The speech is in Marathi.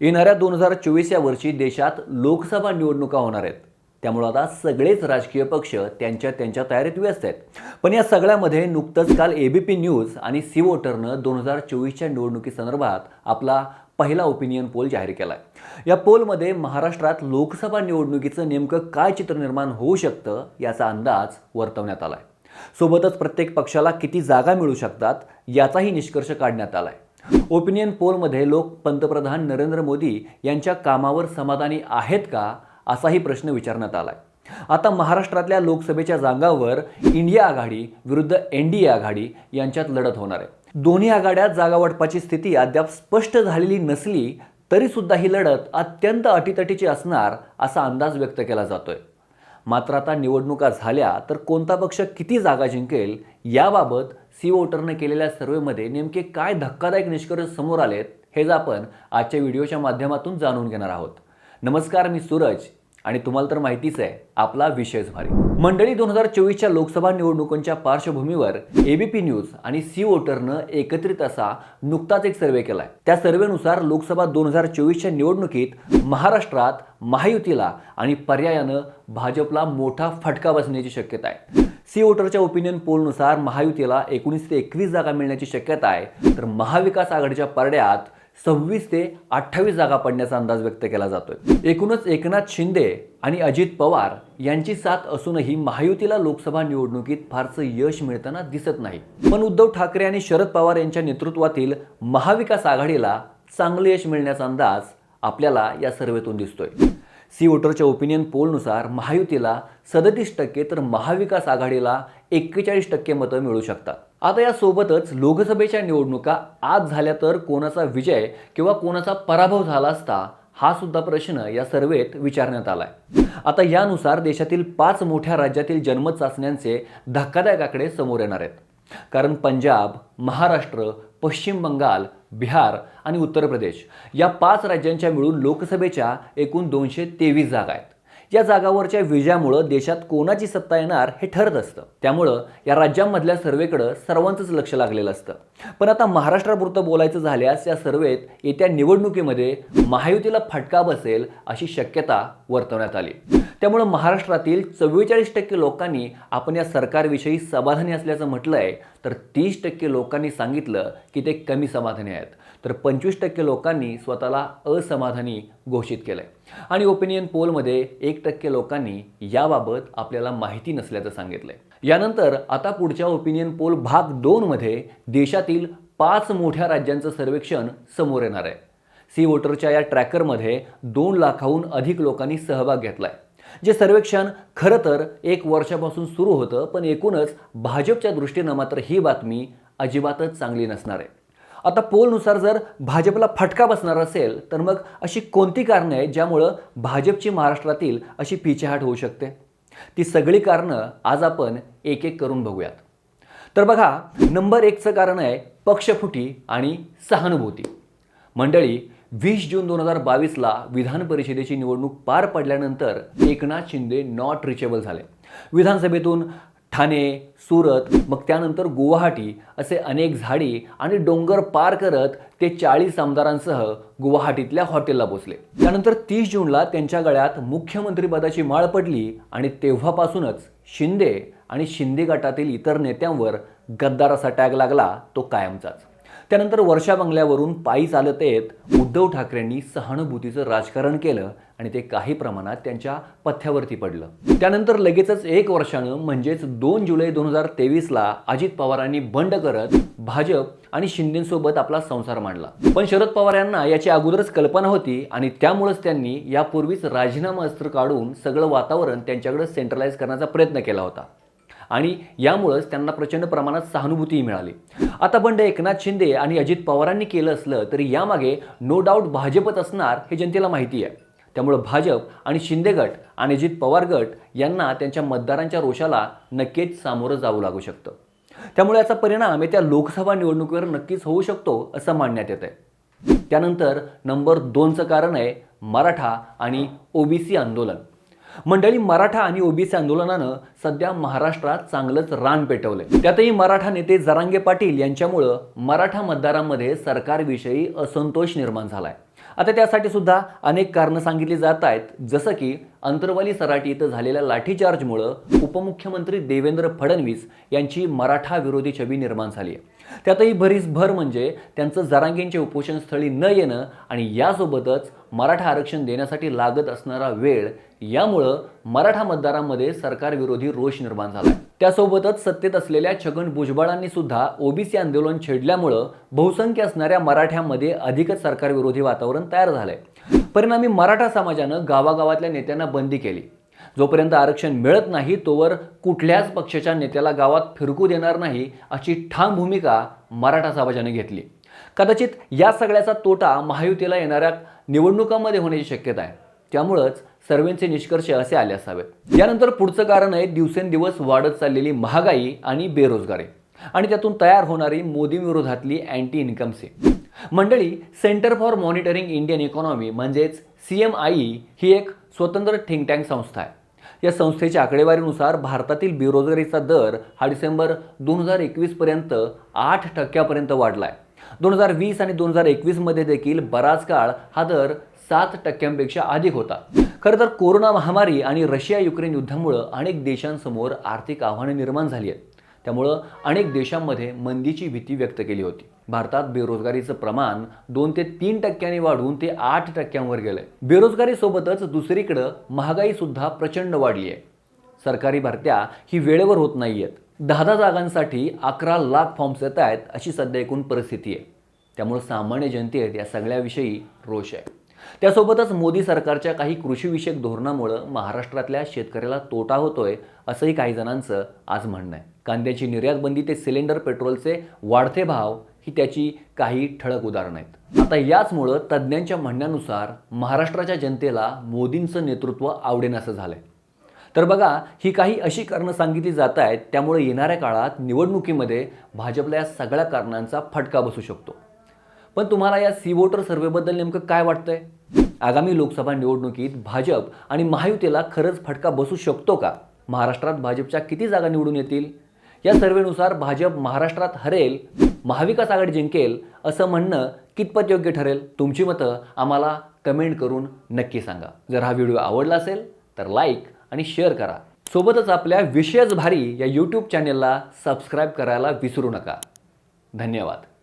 येणाऱ्या दोन हजार चोवीस या वर्षी देशात लोकसभा निवडणुका होणार आहेत. त्यामुळे आता सगळेच राजकीय पक्ष त्यांच्या त्यांच्या तयारीत व्यस्त आहेत. पण या सगळ्यामध्ये नुकतंच काल एबीपी न्यूज आणि सी वोटरनं दोन हजार चोवीसच्या निवडणुकीसंदर्भात आपला पहिला ओपिनियन पोल जाहीर केला आहे या पोलमध्ये महाराष्ट्रात लोकसभा निवडणुकीचं नेमकं काय चित्र निर्माण होऊ शकतं याचा अंदाज वर्तवण्यात आला आहे सोबतच प्रत्येक पक्षाला किती जागा मिळू शकतात याचाही निष्कर्ष काढण्यात आला आहे ओपिनियन पोलमध्ये लोक पंतप्रधान नरेंद्र मोदी यांच्या कामावर समाधानी आहेत का असाही प्रश्न विचारण्यात आलाय. आता महाराष्ट्रातल्या लोकसभेच्या जागावर इंडिया आघाडी विरुद्ध एन डी ए आघाडी यांच्यात लढत होणार आहे. दोन्ही आघाड्यात जागा वाटपाची स्थिती अद्याप स्पष्ट झालेली नसली तरी सुद्धा ही लढत अत्यंत अटीतटीची असणार असा अंदाज व्यक्त केला जातोय. मात्र आता निवडणुका झाल्या तर कोणता पक्ष किती जागा जिंकेल याबाबत सी वोटरनं केलेल्या सर्वेमध्ये नेमके काय धक्कादायक निष्कर्ष समोर आलेत हेच आपण आजच्या व्हिडिओच्या माध्यमातून जाणून घेणार आहोत. नमस्कार मी सूरज आणि तुम्हाला तर माहितीच आहे आपला विशेष भारी मंडळी दोन हजार चोवीसच्या लोकसभा निवडणुकांच्या पार्श्वभूमीवर एबीपी न्यूज आणि सी वोटरनं एकत्रित असा नुकताच एक सर्वे केलाय. त्या सर्वेनुसार लोकसभा दोन हजार चोवीसच्या निवडणुकीत महाराष्ट्रात महायुतीला आणि पर्यायानं भाजपला मोठा फटका बसण्याची शक्यता आहे. सी वोटरच्या ओपिनियन पोलनुसार महायुतीला एकोणीस ते एकवीस जागा मिळण्याची शक्यता आहे. तर महाविकास आघाडीच्या परड्यात सव्वीस ते अठ्ठावीस जागा पडण्याचा अंदाज व्यक्त केला जातोय. एकूणच एकनाथ शिंदे आणि अजित पवार यांची साथ असूनही महायुतीला लोकसभा निवडणुकीत फारसं यश मिळताना दिसत नाही. पण उद्धव ठाकरे आणि शरद पवार यांच्या नेतृत्वातील महाविकास आघाडीला चांगलं यश मिळण्याचा अंदाज आपल्याला या सर्वेतून दिसतोय. सी वोटरच्या ओपिनियन पोलनुसार महायुतीला सदतीस टक्के तर महाविकास आघाडीला एक्केचाळीस टक्के मतं मिळू शकतात. आता यासोबतच लोकसभेच्या निवडणुका आज झाल्या तर कोणाचा विजय किंवा कोणाचा पराभव झाला असता हा सुद्धा प्रश्न या सर्वेत विचारण्यात आलाय. आता यानुसार देशातील पाच मोठ्या राज्यातील जन्मत चाचण्यांचे धक्कादायक आकडे समोर येणार आहेत. कारण पंजाब महाराष्ट्र पश्चिम बंगाल बिहार आणि उत्तर प्रदेश या पाच राज्यांच्या मिळून लोकसभेच्या एकूण दोनशे तेवीस जागा आहेत. या जागावरच्या विजयामुळं देशात कोणाची सत्ता येणार हे ठरत असतं. त्यामुळं या राज्यांमधल्या सर्वेकडं सर्वांचंच लक्ष लागलेलं असतं. पण आता महाराष्ट्रापुरतं बोलायचं झाल्यास या सर्वेत येत्या निवडणुकीमध्ये महायुतीला फटका बसेल अशी शक्यता वर्तवण्यात आली. त्यामुळं महाराष्ट्रातील चव्वेचाळीस टक्के लोकांनी आपण या सरकारविषयी समाधानी असल्याचं म्हटलं आहे तर तीस टक्के लोकांनी सांगितलं की ते कमी समाधानी आहेत. तर पंचवीस टक्के लोकांनी स्वतःला असमाधानी घोषित केलंय. आणि ओपिनियन पोलमध्ये एक टक्के लोकांनी याबाबत आपल्याला माहिती नसल्याचं सांगितलंय. यानंतर आता पुढच्या ओपिनियन पोल भाग दोनमध्ये देशातील पाच मोठ्या राज्यांचं सर्वेक्षण समोर येणार आहे. सी वोटरच्या या ट्रॅकरमध्ये दोन लाखाहून अधिक लोकांनी सहभाग घेतलाय. जे सर्वेक्षण खरं तर एक वर्षापासून सुरू होतं पण एकूणच भाजपच्या दृष्टीनं मात्र ही बातमी अजिबातच चांगली नसणार आहे. आता पोलनुसार जर भाजपला फटका बसणार असेल तर मग अशी कोणती कारणं आहेत ज्यामुळं भाजपची महाराष्ट्रातील अशी पिछेहाट होऊ शकते? ती सगळी कारणं आज आपण एक एक करून बघूयात. तर बघा नंबर एकचं कारण आहे पक्षफुटी आणि सहानुभूती. मंडळी वीस जून दोन हजार बावीसला विधान परिषदेची निवडणूक पार पडल्यानंतर एकनाथ शिंदे नॉट रिचेबल झाले. विधानसभेतून ठाणे सुरत मग त्यानंतर गुवाहाटी असे अनेक झाडी आणि डोंगर पार करत ते चाळीस आमदारांसह गुवाहाटीतल्या हॉटेलला पोचले त्यानंतर तीस जूनला त्यांच्या गळ्यात मुख्यमंत्रीपदाची माळ पडली आणि तेव्हापासूनच शिंदे आणि शिंदे गटातील इतर नेत्यांवर गद्दार असा टॅग लागला तो कायमचाच. त्यानंतर वर्षा बंगल्यावरून पायी चालत येत उद्धव ठाकरेंनी सहानुभूतीचं राजकारण केलं आणि ते काही प्रमाणात त्यांच्या पथ्यावरती पडलं. त्यानंतर लगेचच एक वर्षानं म्हणजेच दोन जुलै दोन हजार तेवीसला अजित पवारांनी बंड करत भाजप आणि शिंदेसोबत आपला संसार मांडला. पण शरद पवार यांना याची अगोदरच कल्पना होती आणि त्यामुळेच त्यांनी यापूर्वीच राजीनामा अस्त्र काढून सगळं वातावरण त्यांच्याकडे सेंट्रलाइज करण्याचा प्रयत्न केला होता. आणि यामुळंच त्यांना प्रचंड प्रमाणात सहानुभूतीही मिळाली. आता बंड एकनाथ शिंदे आणि अजित पवारांनी केलं असलं तरी यामागे नो डाऊट भाजपच असणार हे जनतेला माहिती आहे. त्यामुळं भाजप आणि शिंदे गट आणि अजित पवार गट यांना त्यांच्या मतदारांच्या रोषाला नक्कीच सामोरं जावं लागू शकतं. त्यामुळे याचा परिणाम येत्या लोकसभा निवडणुकीवर नक्कीच होऊ शकतो असं मानण्यात येत आहे त्यानंतर नंबर दोनचं कारण आहे मराठा आणि ओबीसी आंदोलन. मंडळी मराठा आणि ओबीसी आंदोलनानं सध्या महाराष्ट्रात चांगलंच रान पेटवलंय. त्यातही मराठा नेते जरांगे पाटील यांच्यामुळं मराठा मतदारांमध्ये सरकारविषयी असंतोष निर्माण झालाय. आता त्यासाठी सुद्धा अनेक कारणं सांगितली जात आहेत. जसं की अंतरवाली सराटी इथं झालेल्या लाठीचार्जमुळं उपमुख्यमंत्री देवेंद्र फडणवीस यांची मराठा विरोधी छबी निर्माण झाली आहे. त्यातही भरीस भर म्हणजे त्यांचं जरांगेंच्या उपोषणस्थळी न येणं आणि यासोबतच मराठा आरक्षण देण्यासाठी लागत असणारा वेळ यामुळं मराठा मतदारांमध्ये सरकारविरोधी रोष निर्माण झाला. त्यासोबतच सत्तेत असलेल्या छगन भुजबळांनी सुद्धा ओबीसी आंदोलन छेडल्यामुळं बहुसंख्य असणाऱ्या मराठ्यांमध्ये अधिकच सरकारविरोधी वातावरण तयार झालंय. परिणामी मराठा समाजानं गावागावातल्या नेत्यांना बंदी केली. जोपर्यंत आरक्षण मिळत नाही तोवर कुठल्याच पक्षाच्या नेत्याला गावात फिरकू देणार नाही अशी ठाम भूमिका मराठा समाजाने घेतली. कदाचित या सगळ्याचा तोटा महायुतीला येणाऱ्या निवडणुकांमध्ये होण्याची शक्यता आहे. त्यामुळंच सर्वेंचे निष्कर्ष असे आले असावेत. यानंतर पुढचं कारण आहे दिवसेंदिवस वाढत चाललेली महागाई आणि बेरोजगारी. आणि त्यातून तयार होणारी मोदीविरोधातली अँटी इन्कमसी मंडळी centre for monitoring Indian economy म्हणजेच सी एम आय ही एक स्वतंत्र थिंक टँक संस्था आहे. या संस्थेच्या आकडेवारीनुसार भारतातील बेरोजगारीचा दर हा डिसेंबर दोन हजार एकवीसपर्यंत आठ टक्क्यापर्यंत वाढला आहे दोन हजार वीस आणि दोन हजार एकवीसमध्ये देखील बराच काळ हा दर सात टक्क्यांपेक्षा अधिक होता. खरं तर कोरोना महामारी आणि रशिया युक्रेन युद्धामुळं अनेक देशांसमोर आर्थिक आव्हानं निर्माण झाली आहेत. त्यामुळं अनेक देशांमध्ये मंदीची भीती व्यक्त केली होती. भारतात बेरोजगारीचं प्रमाण दोन ते तीन टक्क्यांनी वाढून ते आठ टक्क्यांवर गेलंय. बेरोजगारीसोबतच दुसरीकडं महागाई सुद्धा प्रचंड वाढली आहे सरकारी भरत्या ही वेळेवर होत नाही आहेत दहा दहा जागांसाठी अकरा लाख फॉर्म्स येत आहेत अशी सध्या एकूण परिस्थिती आहे. त्यामुळे सामान्य जनतेत या सगळ्याविषयी रोष आहे. त्यासोबतच मोदी सरकारच्या काही कृषीविषयक धोरणामुळं महाराष्ट्रातल्या शेतकऱ्याला तोटा होतोय असंही काही जणांचं आज म्हणणं आहे. कांद्याची निर्यात बंदी ते सिलेंडर पेट्रोलचे वाढते भाव ही त्याची काही ठळक उदाहरणं आहेत. आता याचमुळं तज्ज्ञांच्या म्हणण्यानुसार महाराष्ट्राच्या जनतेला मोदींचं नेतृत्व आवडेनासं आहे तर बघा ही काही अशी कारणं सांगितली जात आहेत त्यामुळे येणाऱ्या काळात निवडणुकीमध्ये भाजपला या सगळ्या कारणांचा फटका बसू शकतो. पण तुम्हाला या सी वोटर सर्व्हेबद्दल नेमकं काय वाटतंय? आगामी लोकसभा निवडणुकीत भाजप आणि महायुतीला खरंच फटका बसू शकतो का? महाराष्ट्रात भाजपच्या किती जागा निवडून येतील? या सर्वेनुसार भाजप महाराष्ट्रात हरेल महाविकास आघाडी जिंकेल असं म्हणणं कितपत योग्य ठरेल? तुमची मतं आम्हाला कमेंट करून नक्की सांगा. जर हा व्हिडिओ आवडला असेल तर लाईक आणि शेअर करा. सोबतच आपल्या विषयच भारी या यूट्यूब चॅनेलला सबस्क्राईब करायला विसरू नका. धन्यवाद.